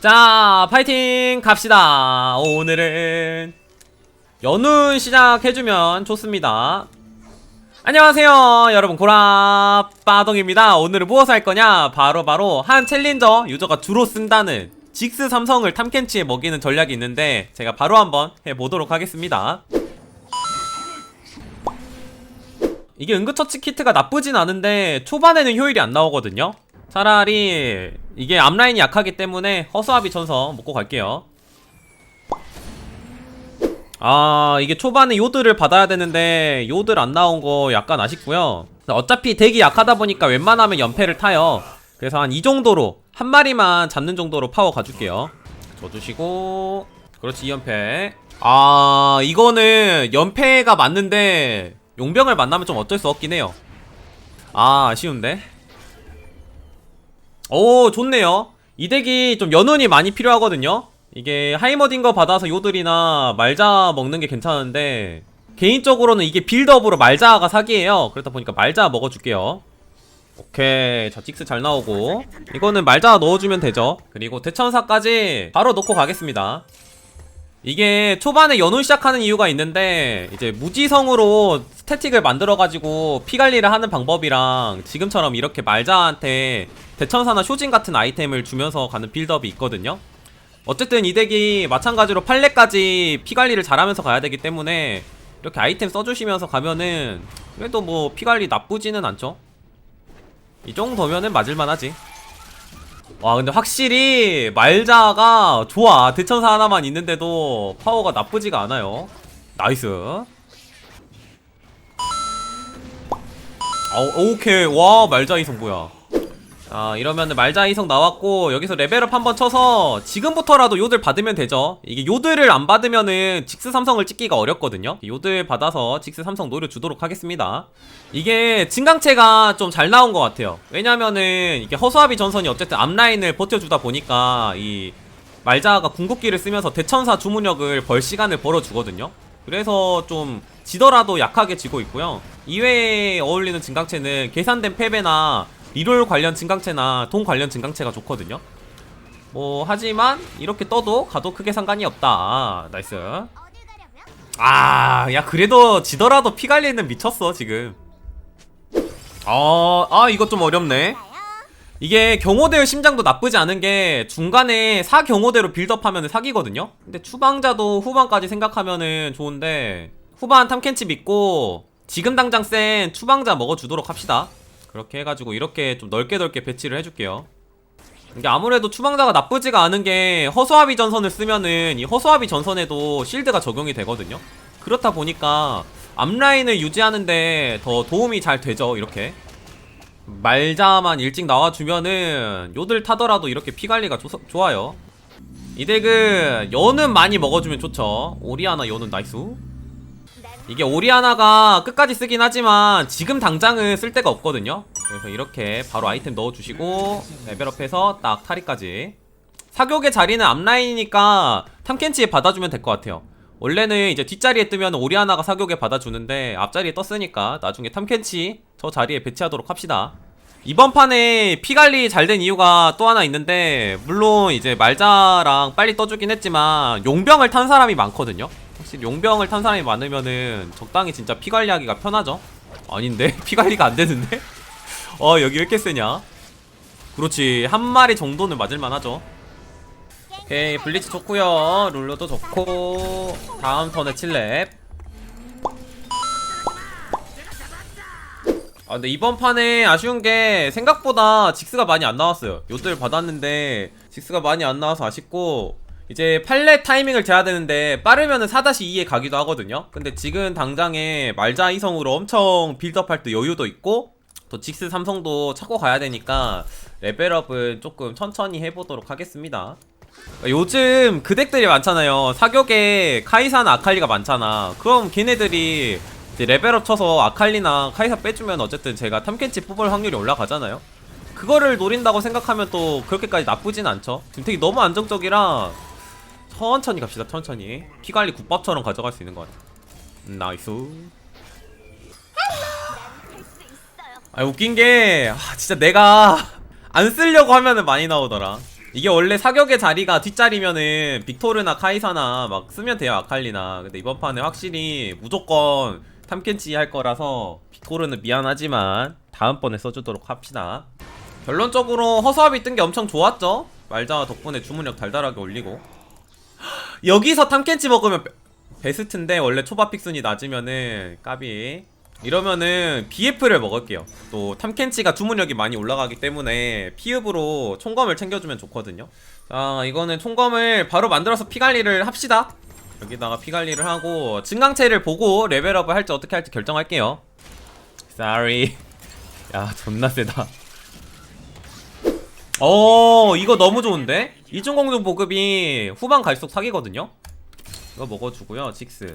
자, 파이팅 갑시다. 오늘은 연운 시작해주면 좋습니다. 안녕하세요, 여러분 고라빠동입니다. 오늘은 무엇을 할 거냐? 바로 바로 한 챌린저 유저가 주로 쓴다는 직스 삼성을 탐켄치에 먹이는 전략이 있는데 제가 바로 한번 해보도록 하겠습니다. 이게 응급처치 키트가 나쁘진 않은데 초반에는 효율이 안 나오거든요. 차라리 이게 앞라인이 약하기 때문에 허수아비 전서 먹고 갈게요. 아 이게 초반에 요드를 받아야 되는데 요드를 안 나온 거 약간 아쉽고요. 어차피 덱이 약하다 보니까 웬만하면 연패를 타요. 그래서 한 이 정도로 한 마리만 잡는 정도로 파워 가줄게요. 줘주시고 그렇지 2연패. 아 이거는 연패가 맞는데 용병을 만나면 좀 어쩔 수 없긴 해요. 아 아쉬운데. 오 좋네요. 이 덱이 좀 연운이 많이 필요하거든요. 이게 하이머딩 거 받아서 요들이나 말자 먹는 게 괜찮은데 개인적으로는 이게 빌드업으로 말자가 사기예요. 그렇다 보니까 말자 먹어줄게요. 오케이 자 직스 잘 나오고. 이거는 말자 넣어주면 되죠. 그리고 대천사까지 바로 넣고 가겠습니다 이게 초반에 연운 시작하는 이유가 있는데 이제 무지성으로 스태틱을 만들어가지고 피 관리를 하는 방법이랑 지금처럼 이렇게 말자한테 대천사나 쇼진 같은 아이템을 주면서 가는 빌드업이 있거든요. 어쨌든 이 덱이 마찬가지로 팔레까지 피 관리를 잘하면서 가야 되기 때문에 이렇게 아이템 써주시면서 가면은 그래도 뭐 피 관리 나쁘지는 않죠. 이 정도면은 맞을만하지. 와 근데 확실히 말자가 좋아. 대천사 하나만 있는데도 파워가 나쁘지가 않아요. 나이스. 어, 오케이. 와 말자 이성 뭐야 아 이러면 말자 이성 나왔고 여기서 레벨업 한번 쳐서 지금부터라도 요들 받으면 되죠. 이게 요들을 안 받으면은 직스 삼성을 찍기가 어렵거든요. 요들 받아서 직스 삼성 노려 주도록 하겠습니다. 이게 진강체가 좀 잘 나온 것 같아요. 왜냐면은 이게 허수아비 전선이 어쨌든 앞라인을 버텨주다 보니까 이 말자가 궁극기를 쓰면서 대천사 주문력을 벌 시간을 벌어주거든요. 그래서 좀 지더라도 약하게 지고 있고요. 이외에 어울리는 진강체는 계산된 패배나 리롤 관련 증강체나 돈 관련 증강체가 좋거든요. 뭐 하지만 이렇게 떠도 가도 크게 상관이 없다. 나이스. 아, 야 그래도 지더라도 피 관리는 미쳤어 지금. 어, 아 이거 좀 어렵네. 이게 경호대의 심장도 나쁘지 않은 게 중간에 사 경호대로 빌드업하면 사기거든요. 근데 추방자도 후반까지 생각하면은 좋은데 후반 탐켄치 믿고 지금 당장 센 추방자 먹어주도록 합시다. 그렇게 해가지고 이렇게 좀 넓게 넓게 배치를 해줄게요. 이게 아무래도 추방자가 나쁘지가 않은 게 허수아비 전선을 쓰면은 이 허수아비 전선에도 실드가 적용이 되거든요. 그렇다 보니까 앞라인을 유지하는데 더 도움이 잘 되죠 이렇게. 말자만 일찍 나와주면은 요들 타더라도 이렇게 피관리가 조, 좋아요. 이 덱은 연은 많이 먹어주면 좋죠. 오리아나 연은 나이스 이게 오리아나가 끝까지 쓰긴 하지만 지금 당장은 쓸 데가 없거든요. 그래서 이렇게 바로 아이템 넣어주시고 레벨업해서 딱 타리까지. 사격의 자리는 앞라인이니까 탐켄치에 받아주면 될 것 같아요. 원래는 이제 뒷자리에 뜨면 오리아나가 사격에 받아주는데 앞자리에 떴으니까 나중에 탐켄치 저 자리에 배치하도록 합시다. 이번 판에 피관리 잘 된 이유가 또 하나 있는데 물론 이제 말자랑 빨리 떠주긴 했지만 용병을 탄 사람이 많거든요 확실히 용병을 탄 사람이 많으면은 적당히 진짜 피 관리하기가 편하죠. 아닌데 피 관리가 안 되는데? 어 여기 왜 이렇게 세냐? 그렇지 한 마리 정도는 맞을만 하죠. 오케이 블리츠 좋고요 룰러도 좋고 다음 턴에 7렙. 아 근데 이번 판에 아쉬운 게 생각보다 직스가 많이 안 나왔어요. 요들 받았는데 직스가 많이 안 나와서 아쉽고 이제 팔렛 타이밍을 재야 되는데 빠르면은 4-2에 가기도 하거든요. 근데 지금 당장에 말자 이성으로 엄청 빌드업 할 때 여유도 있고 또 직스 삼성도 찾고 가야 되니까 레벨업은 조금 천천히 해보도록 하겠습니다. 요즘 그 덱들이 많잖아요. 사격에 카이사나 아칼리가 많잖아. 그럼 걔네들이 레벨업 쳐서 아칼리나 카이사 빼주면 어쨌든 제가 탐켄치 뽑을 확률이 올라가잖아요. 그거를 노린다고 생각하면 또 그렇게까지 나쁘진 않죠. 지금 되게 너무 안정적이라 천천히 갑시다 천천히. 피관리 국밥처럼 가져갈 수 있는 것 같아. 음, 나이스. 아 웃긴 게 아, 진짜 내가 안 쓰려고 하면은 많이 나오더라. 이게 원래 사격의 자리가 뒷자리면은 빅토르나 카이사나 막 쓰면 돼요 아칼리나. 근데 이번 판에 확실히 무조건 탐켄치 할 거라서 빅토르는 미안하지만 다음번에 써주도록 합시다. 결론적으로 허수아비 뜬 게 엄청 좋았죠? 말자 덕분에 주문력 달달하게 올리고 여기서 탐켄치 먹으면 베- 베스트인데 원래 초밥 픽순이 낮으면은 까비. 이러면은 BF를 먹을게요. 또 탐켄치가 주문력이 많이 올라가기 때문에 피읍으로 총검을 챙겨주면 좋거든요. 자 이거는 총검을 바로 만들어서 피관리를 합시다. 여기다가 피관리를 하고 증강체를 보고 레벨업을 할지 어떻게 할지 결정할게요. Sorry. 야 존나 세다 어 이거 너무 좋은데? 이중공중 보급이 후반 갈수록 사기거든요? 이거 먹어주고요 직스.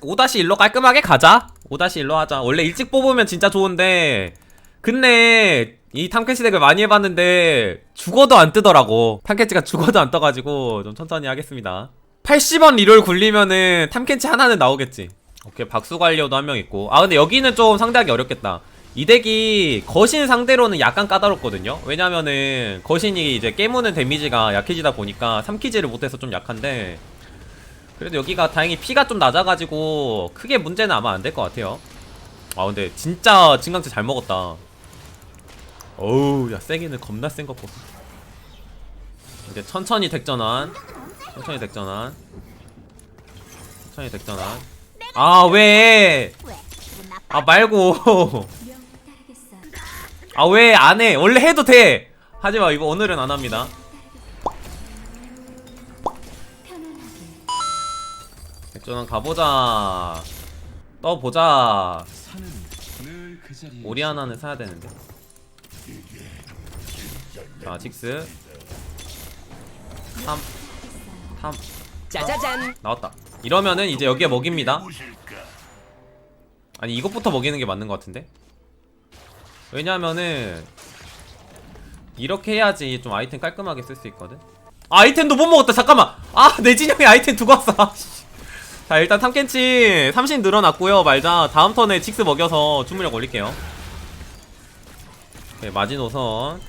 5-1로 깔끔하게 가자. 5-1로 하자. 원래 일찍 뽑으면 진짜 좋은데. 근데 이 탐캐치 덱을 많이 해봤는데 죽어도 안 뜨더라고. 탐캐치가 죽어도 안 떠가지고 좀 천천히 하겠습니다. 80원 리롤 굴리면은 탐캐치 하나는 나오겠지. 오케이 박수 관리어도 한 명 있고. 아 근데 여기는 좀 상대하기 어렵겠다 이 덱이 거신 상대로는 약간 까다롭거든요. 왜냐면은 거신이 이제 깨무는 데미지가 약해지다 보니까 3키즈를 못해서 좀 약한데 그래도 여기가 다행히 피가 좀 낮아가지고 크게 문제는 아마 안 될 것 같아요. 아 근데 진짜 진강체 잘 먹었다. 어우 야 세기는 겁나 센 것 보소 이제 천천히 덱전환. 천천히 덱전환. 천천히 덱전환. 아 왜? 아 말고 아 왜 안 해 원래 해도 돼 하지마 이거 오늘은 안 합니다 덱전환 가보자 떠보자 오리 하나는 사야 되는데. 자, 직스. 3. 3. 짜자잔. 나왔다. 이러면은 이제 여기에 먹입니다. 아니, 이것부터 먹이는 게 맞는 것 같은데? 왜냐면은, 이렇게 해야지 좀 아이템 깔끔하게 쓸 수 있거든? 아, 아이템도 못 먹었다! 잠깐만! 아, 내 진영에 아이템 두고 왔어! 아, 씨. 자, 일단 탐켄치 30 늘어났고요 말자. 다음 턴에 직스 먹여서 주문력 올릴게요. 네, 마지노선.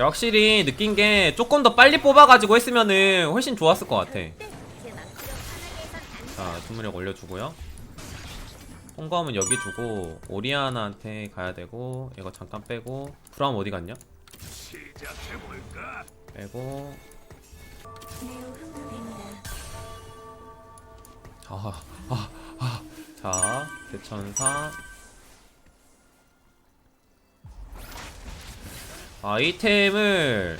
야, 확실히 느낀 게 조금 더 빨리 뽑아가지고 했으면은 훨씬 좋았을 것 같아. 자, 주문력 올려주고요. 홍검은 여기 두고 오리아나한테 가야 되고 이거 잠깐 빼고 브라움 어디 갔냐? 빼고 아, 아, 아. 자, 대천사. 아이템을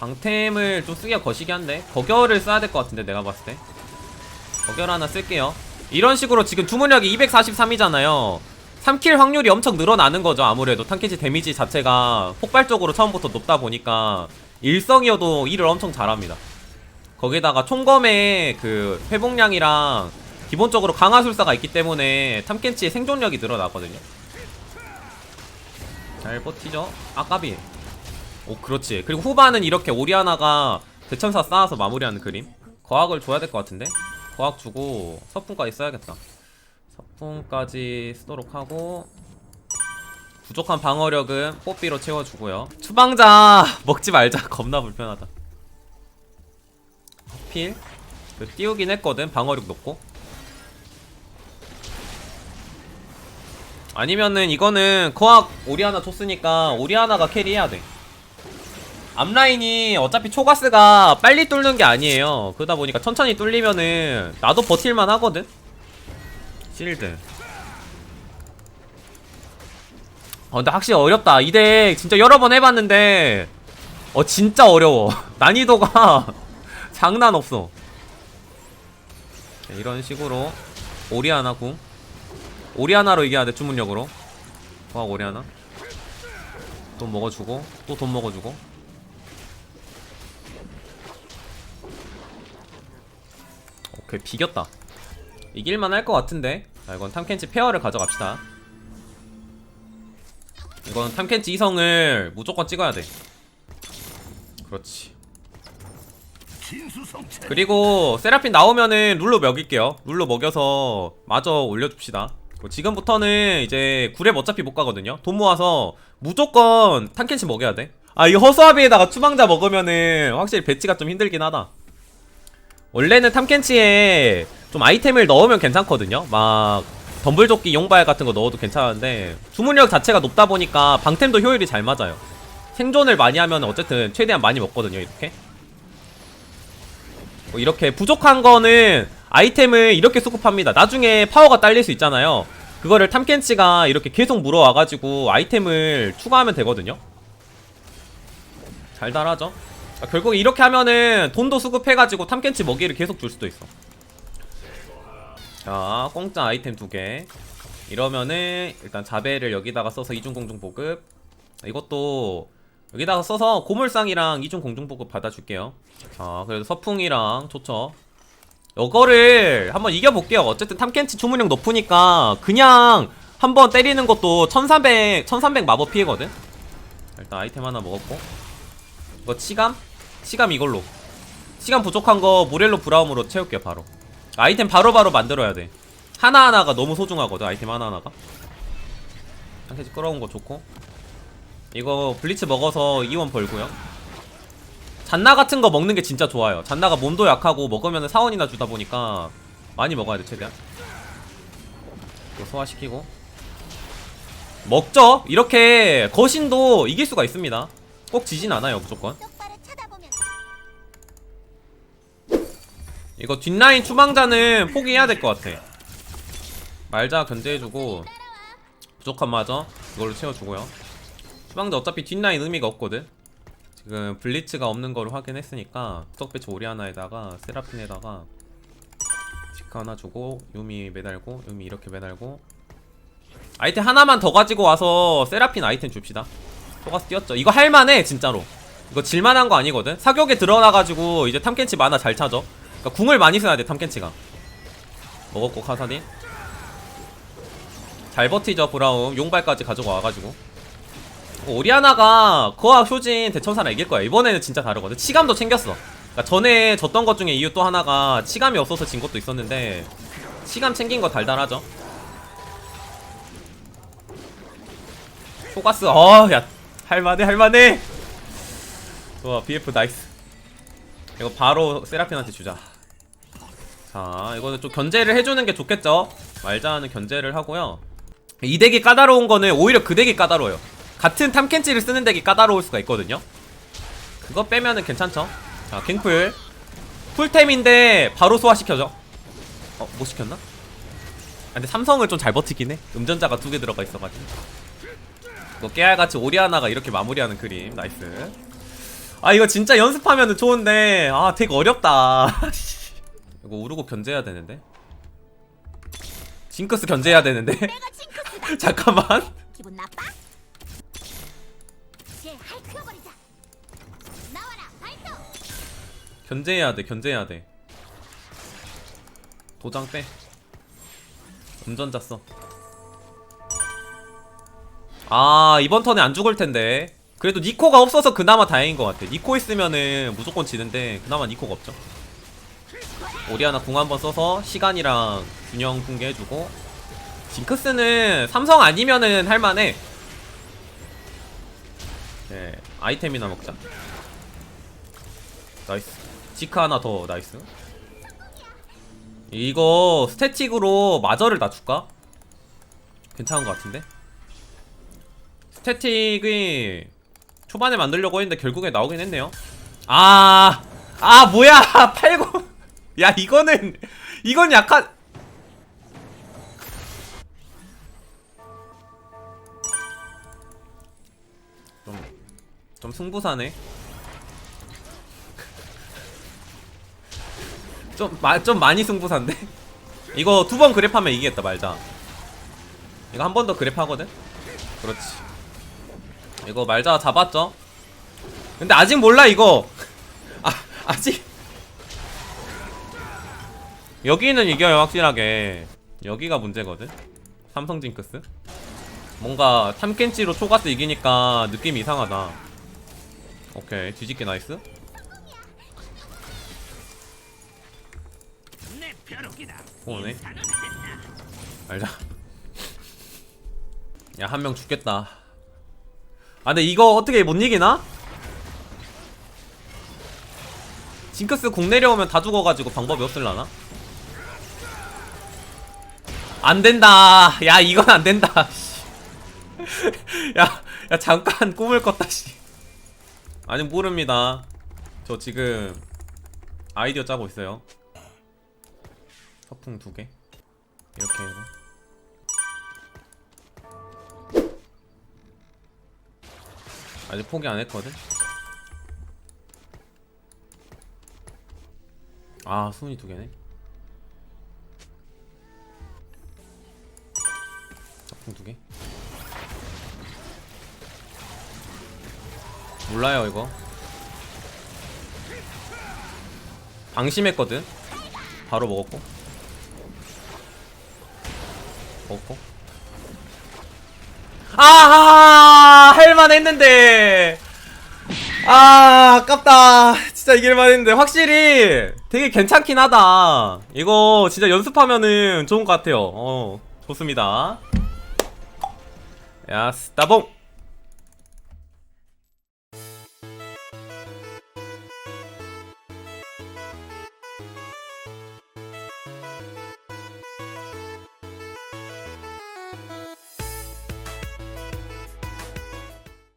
방템을 좀 쓰기가 거시기 한데 거결을 써야 될 것 같은데 내가 봤을 때 거결 하나 쓸게요 이런 식으로 지금 주문력이 243이잖아요. 3킬 확률이 엄청 늘어나는 거죠 아무래도. 탄캐치 데미지 자체가 폭발적으로 처음부터 높다 보니까 일성이어도 일을 엄청 잘합니다. 거기다가 총검의 그 회복량이랑 기본적으로 강화술사가 있기 때문에 탐켄치의 생존력이 늘어나거든요. 잘 버티죠? 아까비. 오 그렇지. 그리고 후반은 이렇게 오리아나가 대천사 쌓아서 마무리하는 그림. 거학을 줘야 될 것 같은데 거학 주고 서풍까지 써야겠다. 서풍까지 쓰도록 하고 부족한 방어력은 뽀삐로 채워주고요. 추방자 먹지 말자. 겁나 불편하다. 필그 띄우긴 했거든. 방어력 높고. 아니면은 이거는 거학 오리아나 줬으니까 오리아나가 캐리해야 돼 앞라인이 어차피 초가스가 빨리 뚫는 게 아니에요. 그러다 보니까 천천히 뚫리면은 나도 버틸만 하거든? 실드. 어 근데 확실히 어렵다. 이 덱 진짜 여러 번 해봤는데 어 진짜 어려워. 난이도가 장난 없어. 자, 이런 식으로 오리아나 궁. 오리아나로 이겨야 돼 주문력으로. 와 오리아나. 돈 먹어주고 또 돈 먹어주고 오케이 비겼다. 이길만 할 것 같은데. 자 이건 탐켄치 페어를 가져갑시다. 이건 탐켄치 이성을 무조건 찍어야 돼. 그렇지. 그리고 세라핀 나오면은 룰로 먹일게요. 룰로 먹여서 마저 올려줍시다. 지금부터는 이제 구랩 어차피 못 가거든요. 돈 모아서 무조건 탐켄치 먹여야 돼. 아 이거 허수아비에다가 추방자 먹으면은 확실히 배치가 좀 힘들긴 하다 원래는 탐켄치에 좀 아이템을 넣으면 괜찮거든요. 막 덤블조끼 용발 같은 거 넣어도 괜찮은데 주문력 자체가 높다 보니까 방템도 효율이 잘 맞아요. 생존을 많이 하면 어쨌든 최대한 많이 먹거든요 이렇게. 뭐 이렇게 부족한 거는 아이템을 이렇게 수급합니다. 나중에 파워가 딸릴 수 있잖아요. 그거를 탐켄치가 이렇게 계속 물어와가지고 아이템을 추가하면 되거든요. 잘 달하죠 아, 결국 이렇게 하면은 돈도 수급해가지고 탐켄치 먹이를 계속 줄 수도 있어. 자 공짜 아이템 두 개. 이러면은 일단 자배를 여기다가 써서 이중 공중 보급. 이것도 여기다가 써서 고물상이랑 이중 공중 보급 받아줄게요. 자 그래도 서풍이랑 좋죠. 이거를 한번 이겨볼게요. 어쨌든 탐켄치 주문력 높으니까 그냥 한번 때리는 것도 1300 1300 마법 피해거든? 일단 아이템 하나 먹었고. 이거 치감? 치감 이걸로. 시간 부족한 거 모렐로 브라움으로 채울게요 바로. 아이템 바로바로 만들어야 돼. 하나하나가 너무 소중하거든 아이템 하나하나가. 한 개씩 끌어온 거 좋고. 이거 블리츠 먹어서 이원 벌고요. 잔나 같은 거 먹는 게 진짜 좋아요. 잔나가 몸도 약하고 먹으면 사원이나 주다 보니까 많이 먹어야 돼 최대한. 이거 소화시키고. 먹죠? 이렇게 거신도 이길 수가 있습니다. 꼭 지진 않아요 무조건 이거 뒷라인 추방자는 포기해야 될 것 같아. 말자 견제해주고 부족한 마저 이걸로 채워주고요. 추방자 어차피 뒷라인 의미가 없거든. 지금 블리츠가 없는 거를 확인했으니까 떡배치 오리아나에다가 세라핀에다가 지카 하나 주고 유미 매달고 유미 이렇게 매달고. 아이템 하나만 더 가지고 와서 세라핀 아이템 줍시다. 소가스 뛰었죠. 이거 할만해 진짜로. 이거 질만한 거 아니거든. 사격에 들어나가지고 이제 탐켄치 만화 잘 차죠 그러니까 궁을 많이 써야 돼 탐켄치가. 먹었고 카사딘. 잘 버티죠 브라움 용발까지 가지고 와가지고. 어, 오리아나가 그와 효진 대천사랑 이길 거야. 이번에는 진짜 다르거든. 치감도 챙겼어. 그러니까 전에 졌던 것 중에 이유 또 하나가 치감이 없어서 진 것도 있었는데 치감 챙긴 거 달달하죠. 포가스 어야 할만해 할만해. 좋아 BF 나이스. 이거 바로 세라핀한테 주자 자 이거는 좀 견제를 해주는 게 좋겠죠? 말자는 견제를 하고요. 이 덱이 까다로운 거는 오히려 그 덱이 까다로워요. 같은 탐켄치를 쓰는 덱이 까다로울 수가 있거든요. 그거 빼면은 괜찮죠? 자 갱풀. 풀템인데 바로 소화시켜줘. 어? 못 시켰나? 아, 근데 삼성을 좀 잘 버티긴 해. 음전자가 두 개 들어가 있어가지고. 이거 깨알같이 오리아나가 이렇게 마무리하는 그림. 나이스. 아 이거 진짜 연습하면 좋은데. 아 되게 어렵다 이거 우르고 견제해야 되는데? 징크스 견제해야 되는데. 잠깐만. 기분 나빠? 쟤. 나와라. 견제해야 돼 견제해야 돼. 도장 빼. 음전자 써아 이번 턴에 안 죽을 텐데. 그래도 니코가 없어서 그나마 다행인 것 같아. 니코 있으면은 무조건 지는데 그나마 니코가 없죠 오리아나 궁 한번 써서 시간이랑 균형 붕괴해주고 징크스는 삼성 아니면은 할만해 네 아이템이나 먹자 나이스 지카 하나 더 나이스 이거 스태틱으로 마저를 낮출까? 괜찮은 것 같은데? 스태틱이 초반에 만들려고 했는데 결국에 나오긴 했네요 아, 아 뭐야 80. 야 이거는 이건 약간 좀, 좀 승부사네 좀, 마, 좀 많이 승부사인데? 이거 두 번 그랩하면 이기겠다 말자 이거 한 번 더 그랩하거든? 그렇지 이거 말자 잡았죠? 근데 아직 몰라 이거 아 아직 여기는 이겨요 확실하게. 여기가 문제거든? 삼성 징크스? 뭔가 탐켄치로 초가스 이기니까 느낌이 이상하다. 오케이 뒤집기 나이스. 오네. 알자. 야 한 명 죽겠다. 아 근데 이거 어떻게 못 이기나? 징크스 공 내려오면 다 죽어가지고 방법이 없을라나? 안 된다. 야, 이건 안 된다. 씨. 야, 야, 잠깐 꿈을 꿨다, 씨. 아니, 모릅니다. 저 지금 아이디어 짜고 있어요. 서풍 두 개. 이렇게 해서. 아직 포기 안 했거든? 아, 순위 두 개네. 몰라요, 이거. 방심했거든? 바로 먹었고. 먹었고. 아, 할만 했는데. 아, 아깝다. 진짜 이길만 했는데. 확실히 되게 괜찮긴 하다. 이거 진짜 연습하면은 좋은 것 같아요. 어, 좋습니다. 야, 스타봉!